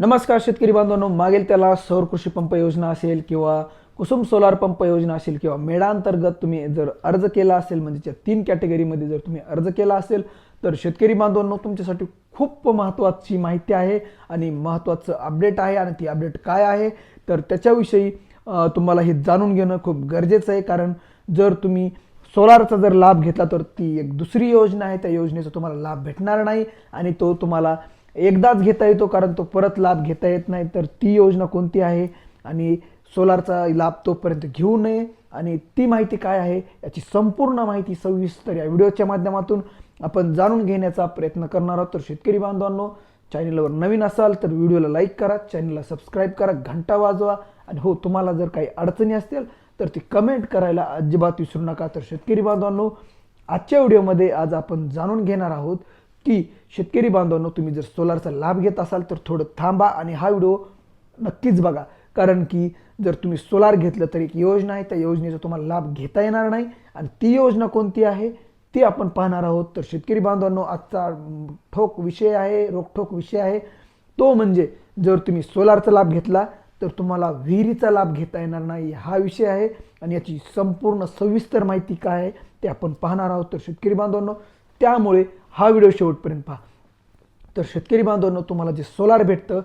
नमस्कार शेतकरी बांधवांनो मागेल त्याला सौर कृषी पंप योजना असेल किंवा कुसुम सोलार पंप योजना असेल किंवा मेळा अंतर्गत तुम्ही जर अर्ज केला असेल म्हणजे त्या तीन कॅटेगरीमध्ये जर तुम्ही अर्ज केला असेल तर शेतकरी बांधवांनो तुमच्यासाठी खूप महत्त्वाची माहिती आहे आणि महत्त्वाचं अपडेट आहे. आणि ती अपडेट काय आहे? तर त्याच्याविषयी तुम्हाला हे जाणून घेणं खूप गरजेचं आहे. कारण जर तुम्ही सोलारचा जर लाभ घेतला तर ती एक दुसरी योजना आहे. त्या योजनेचा तुम्हाला लाभ भेटणार नाही आणि तो तुम्हाला एकदाच घेता येतो कारण तो परत लाभ घेता येत नाही. तर ती योजना कोणती आहे? आणि सोलारचा लाभ तोपर्यंत घेऊ नये. आणि ती माहिती काय आहे? याची संपूर्ण माहिती सविस्तर या व्हिडिओच्या माध्यमातून आपण जाणून घेण्याचा प्रयत्न करणार आहोत. तर शेतकरी बांधवांनो चॅनलवर नवीन असाल तर व्हिडिओला लाईक करा चॅनलला सबस्क्राईब करा घंटा वाजवा. आणि हो तुम्हाला जर काही अडचणी असतील तर ती कमेंट करायला अजिबात विसरू नका. तर शेतकरी बांधवांनो आजच्या व्हिडिओमध्ये आज आपण जाणून घेणार आहोत की शेतकरी बांधवांनो तुम्ही जर सोलारचा लाभ घेत असाल तर थोडं थांबा आणि हा व्हिडिओ नक्कीच बघा. कारण की जर तुम्ही सोलार घेतलं तर एक योजना आहे त्या योजनेचा तुम्हाला लाभ घेता येणार नाही. आणि ती योजना कोणती आहे? ती आपण पाहणार आहोत. तर शेतकरी बांधवांनो आजचा ठोक विषय आहे रोखठोक विषय आहे. तो म्हणजे जर तुम्ही सोलारचा लाभ घेतला तर तुम्हाला विहिरीचा लाभ घेता येणार नाही. हा विषय आहे. आणि याची संपूर्ण सविस्तर माहिती काय आहे ते आपण पाहणार आहोत. तर शेतकरी बांधवांनो त्यामुळे हा व्हिडिओ शेवटपर्यंत पहा. तर शेतकरी बांधवांनो तुम्हाला जे सोलार भेटतं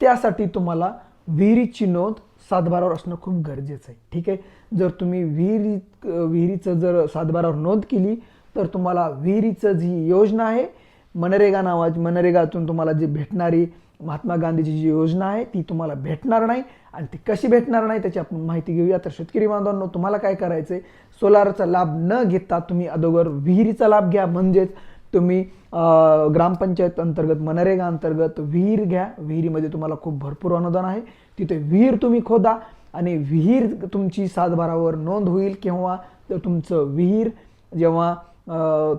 त्यासाठी तुम्हाला विहिरीची नोंद सातबारावर असणं खूप गरजेचं आहे. ठीक आहे? जर तुम्ही विहिरी विहिरीचं जर सातबारावर नोंद केली तर तुम्हाला विहिरीचं जी योजना आहे मनरेगा नावाची मनरेगातून तुम्हाला जी भेटणारी महात्मा गांधीची जी योजना आहे ती तुम्हाला भेटणार नाही आणि ती कशी भेटणार नाही त्याची आपण माहिती घेऊया. तर शेतकरी बांधवांनो तुम्हाला काय करायचं आहे सोलारचा लाभ न घेता तुम्ही अगोदर विहिरीचा लाभ घ्या. म्हणजेच तुम्ही ग्रामपंचायत अंतर्गत मनरेगा अंतर्गत विहीर घ्या. विहिरीमध्ये तुम्हाला खूप भरपूर अनुदान आहे. तिथे विहीर तुम्ही खोदा आणि विहीर तुमची सातबारावर नोंद होईल किंवा तुमचं विहीर जेव्हा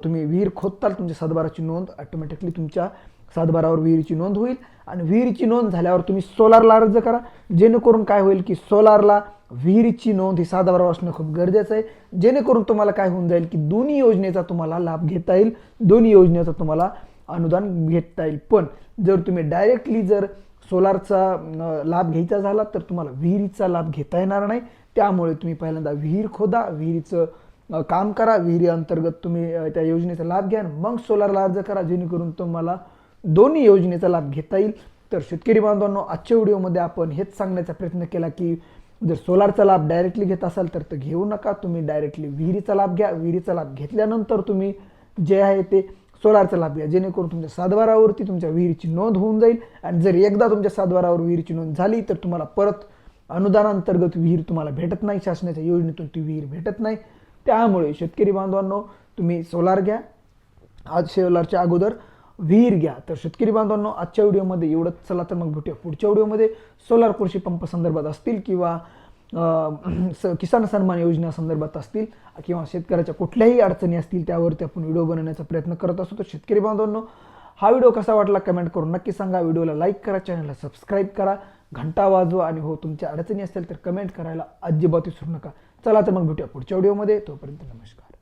तुम्ही विहीर खोदताल तुमच्या सातबाराची नोंद ऑटोमॅटिकली तुमच्या सातबारावर विहिरीची नोंद होईल आणि विहिरीची नोंद झाल्यावर तुम्ही सोलारला अर्ज करा. जेणेकरून काय होईल की सोलारला विहिरीची नोंद ही सातबारावर असणं खूप गरजेचं आहे. जेणेकरून तुम्हाला काय होऊन जाईल की दोन्ही योजनेचा तुम्हाला लाभ घेता येईल दोन्ही योजनेचा तुम्हाला अनुदान घेता येईल. पण जर तुम्ही डायरेक्टली जर सोलारचा लाभ घ्यायचा झाला तर तुम्हाला विहिरीचा लाभ घेता येणार नाही. त्यामुळे तुम्ही पहिल्यांदा विहीर खोदा विहिरीचं काम करा. विहिरी अंतर्गत तुम्ही त्या योजनेचा लाभ घ्या मग सोलारला अर्ज करा. जेणेकरून तुम्हाला दोन्ही योजनेचा लाभ घेता येईल. तर शेतकरी बांधवांनो आजच्या व्हिडिओमध्ये आपण हेच सांगण्याचा प्रयत्न केला की जर सोलारचा लाभ डायरेक्टली घेत असाल तर तो घेऊ नका. तुम्ही डायरेक्टली विहिरीचा लाभ घ्या. विहिरीचा लाभ घेतल्यानंतर तुम्ही जे आहे ते सोलारचा लाभ घ्या. जेणेकरून तुमच्या सातबारावरती तुमच्या विहिरीची नोंद होऊन जाईल. आणि जर एकदा तुमच्या सातबारावर विहिरीची नोंद झाली तर तुम्हाला परत अनुदानांतर्गत विहीर तुम्हाला भेटत नाही. शासनाच्या योजनेतून ती विहीर भेटत नाही. त्यामुळे शेतकरी बांधवांनो तुम्ही सोलार घ्या. आज सोलारच्या अगोदर विहीर घ्या. तर शेतकरी बांधवांनो आजच्या व्हिडिओमध्ये एवढंच. चला तर मग भेटूया पुढच्या व्हिडिओमध्ये. सोलार कृषी पंप संदर्भात असतील किंवा स- किसान सन्मान योजना संदर्भात असतील किंवा शेतकऱ्याच्या कुठल्याही अडचणी असतील त्यावरती आपण व्हिडिओ बनवण्याचा प्रयत्न करत असतो. तर शेतकरी बांधवांनो हा व्हिडिओ कसा वाटला कमेंट करून नक्की सांगा. व्हिडिओला लाईक करा चॅनलला सबस्क्राईब करा. घंटा वाजवा आणि हो तुमच्या अडचणी असतील तर कमेंट करायला अजिबात विसरू नका. चला तर मग भेटूया पुढच्या व्हिडिओमध्ये. तोपर्यंत नमस्कार.